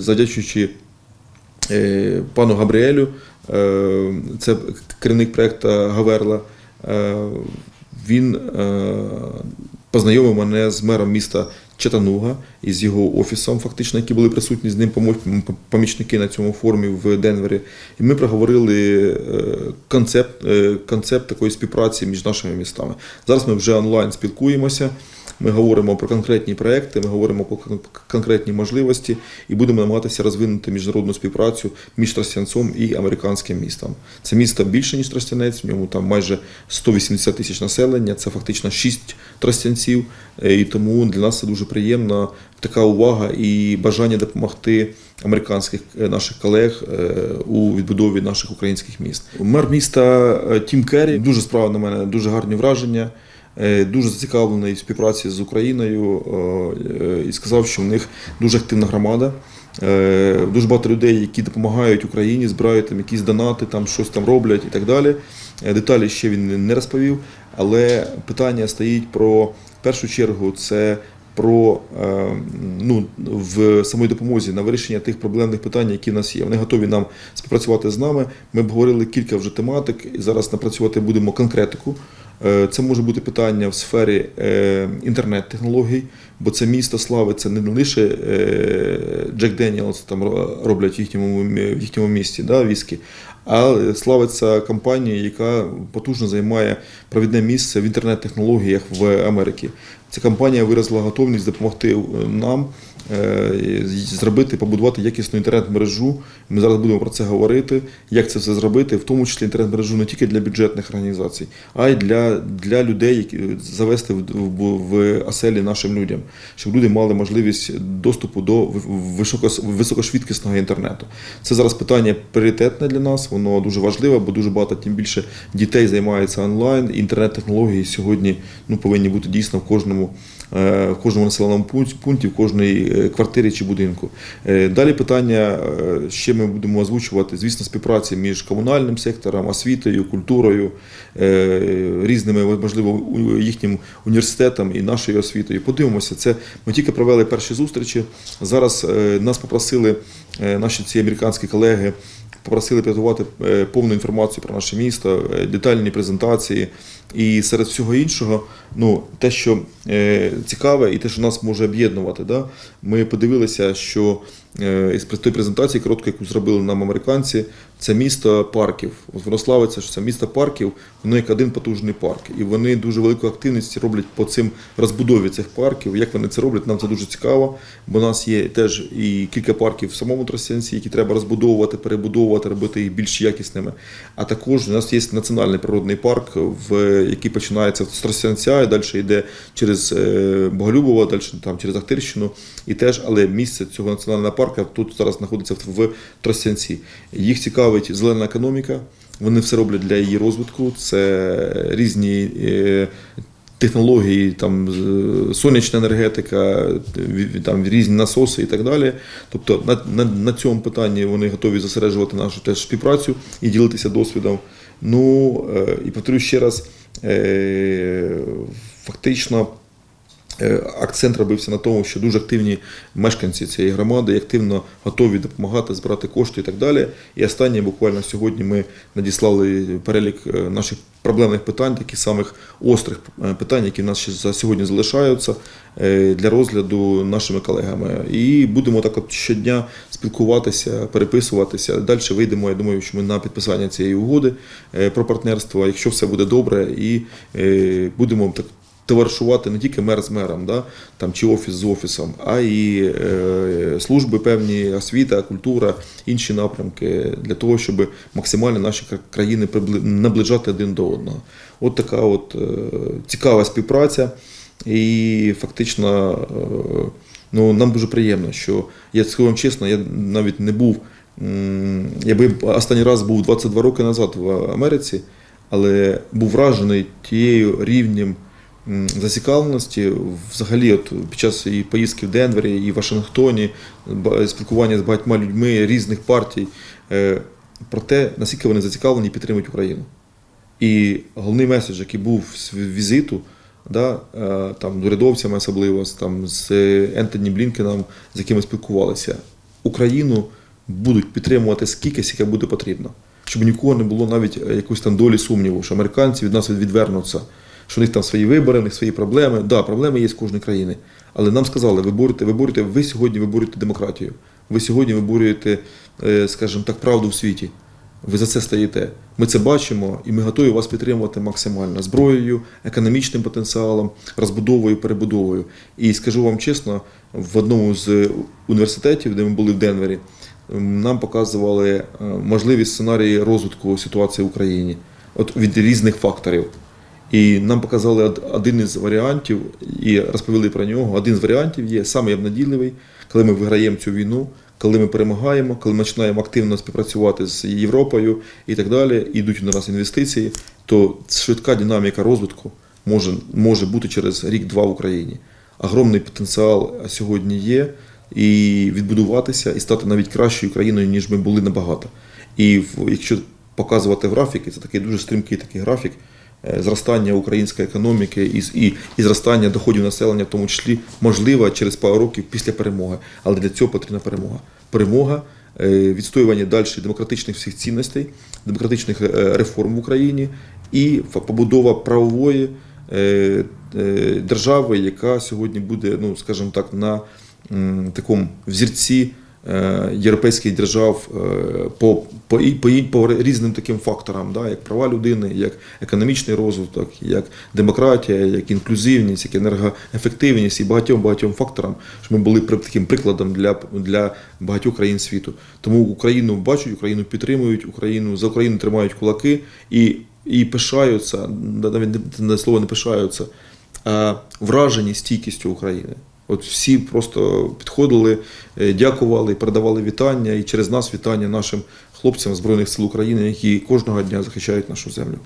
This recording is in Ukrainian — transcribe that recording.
Завдячуючи е, пану Габріелю, е, це керівник проєкту Гаверла, е, він познайомив мене з мером міста Чатануга і з його офісом, фактично, які були присутні з ним помічники на цьому форумі в Денвері. І ми проговорили концепт, концепт такої співпраці між нашими містами. Зараз ми вже онлайн спілкуємося. Ми говоримо про конкретні проекти, ми говоримо про конкретні можливості і будемо намагатися розвинути міжнародну співпрацю між Тростянцем і американським містом. Це місто більше ніж Тростянець, в ньому там майже 180 тисяч населення. Це фактично 6 тростянців. Е, І тому для нас це дуже приємна така увага і бажання допомогти американських е, наших колег е, у відбудові наших українських міст. Мер міста Тім Керрі дуже справив на мене дуже гарні враження. Е, Дуже зацікавлений в співпраці з Україною е, і сказав, що в них дуже активна громада. Е, Дуже багато людей, які допомагають Україні, збирають там якісь донати, там щось там роблять і так далі. Е, Деталі ще він не розповів, але питання стоїть про в першу чергу це про е, ну, в самій допомозі на вирішення тих проблемних питань, які в нас є. Вони готові нам співпрацювати з нами. Ми обговорили кілька вже тематик, і зараз напрацювати будемо конкретику. Е, Це може бути питання в сфері е, інтернет-технологій, бо це місто слави, це не лише е, Джек Деніелс там роблять в їхньому, в їхньому місті да, віскі, а славиться компанія, яка потужно займає провідне місце в інтернет-технологіях в Америці. Ця компанія виразила готовність допомогти нам зробити, побудувати якісну інтернет-мережу. Ми зараз будемо про це говорити, як це все зробити, в тому числі інтернет-мережу не тільки для бюджетних організацій, а й для, для людей, які завести в, в, в оселі нашим людям, щоб люди мали можливість доступу до високо- високошвидкісного інтернету. Це зараз питання пріоритетне для нас, воно дуже важливе, бо дуже багато тим більше дітей займається онлайн. Інтернет-технології сьогодні ну, повинні бути дійсно в кожному, е, в кожному населеному пункті, в кожній е, квартирі чи будинку. Е, Далі питання е, ще ми будемо озвучувати, звісно, співпраці між комунальним сектором, освітою, культурою, е, різними, можливо, їхнім університетом і нашою освітою. Подивимося, це ми тільки провели перші зустрічі. Зараз е, нас попросили е, наші ці американські колеги. Попросили підготувати е, повну інформацію про наше місто, е, детальні презентації. І серед всього іншого, ну, те, що е, цікаве, і те, що нас може об'єднувати. Да? Ми подивилися, що із тої презентації, короткої, яку зробили нам американці, це місто парків. Воно славиться, що це місто парків, воно як один потужний парк. І вони дуже велику активність роблять по цим розбудові цих парків. Як вони це роблять, нам це дуже цікаво, бо у нас є теж і кілька парків в самому Тростянці, які треба розбудовувати, перебудовувати, робити їх більш якісними. А також у нас є національний природний парк, в який починається з Тростянця і далі йде через е, Боголюбово, далі там через Ахтирщину. І теж, але місце цього національного парку тут зараз знаходиться в Тростянці. Їх цікавить зелена економіка. Вони все роблять для її розвитку. Це різні е, технології, там сонячна енергетика, там різні насоси і так далі. Тобто на, на, на цьому питанні вони готові зосереджувати нашу теж співпрацю і ділитися досвідом. Ну е, і повторюю ще раз, е, фактично. Е, Акцент робився на тому, що дуже активні мешканці цієї громади активно готові допомагати, збирати кошти і так далі. І останнє, буквально сьогодні, ми надіслали перелік е, наших проблемних питань, таких самих острих е, питань, які в нас ще за сьогодні залишаються для розгляду нашими колегами. І будемо так от щодня спілкуватися, переписуватися. Далі вийдемо. Я думаю, що ми на підписання цієї угоди про партнерство, якщо все буде добре, і будемо так товаришувати не тільки мер з мером, да, там, чи офіс з офісом, а і е, служби певні, освіта, культура, інші напрямки для того, щоб максимально наші країни наближати один до одного. От така от е, цікава співпраця. І фактично е, ну, нам дуже приємно, що я скажу вам чесно, я навіть не був. Я би останній раз був 22 роки назад в Америці, але був вражений тією рівнем зацікавленості взагалі, от під час і поїздки в Денвері, і в Вашингтоні, спілкування з багатьма людьми різних партій, е, про те, наскільки вони зацікавлені і підтримують Україну. І головний меседж, який був з візиту, да, е, там, з урядовцями особливо, там, з Ентоні Блінкеном, з яким ми спілкувалися. Україну будуть підтримувати скільки, скільки буде потрібно. Щоб нікого не було навіть е, якоїсь там долі сумніву, що американці від нас відвернуться, що у них там свої вибори, у них свої проблеми. Так, да, проблеми є з кожної країни. Але нам сказали, ви борете, ви борете, ви сьогодні виборюєте демократію. Ви сьогодні виборюєте, е, скажімо так, правду в світі. Ви за це стоїте. Ми це бачимо, і ми готові вас підтримувати максимально зброєю, економічним потенціалом, розбудовою, перебудовою. І скажу вам чесно, в одному з університетів, де ми були в Денвері, нам показували е, можливі сценарії розвитку ситуації в Україні от від різних факторів. І нам показали один із варіантів і розповіли про нього. Один з варіантів є самий обнадійливий, коли ми виграємо цю війну, коли ми перемагаємо, коли ми починаємо активно співпрацювати з Європою і так далі, і йдуть до нас інвестиції, то швидка динаміка розвитку може, може бути через рік-два в Україні. Огромний потенціал сьогодні є, і відбудуватися і стати навіть кращою країною, ніж ми були набагато. І якщо показувати графіки, це такий дуже стрімкий такий графік зростання української економіки і, і, і зростання доходів населення, в тому числі можливо через пару років після перемоги. Але для цього потрібна перемога. Перемога, е, відстоювання далі демократичних всіх цінностей, демократичних е, реформ в Україні і побудова правової е, е, держави, яка сьогодні буде, ну скажімо так, на такому взірці е, європейських держав е, по, по, по, по різним таким факторам, да, як права людини, як економічний розвиток, як демократія, як інклюзивність, як енергоефективність і багатьом багатьом факторам, щоб ми були таким прикладом для, для багатьох країн світу. Тому Україну бачать, Україну підтримують, Україну за Україну тримають кулаки і, і пишаються, навіть не слово не пишаються, а вражені стійкістю України. От всі просто підходили, е, дякували, передавали вітання, і через нас вітання нашим хлопцям Збройних сил України, які кожного дня захищають нашу землю.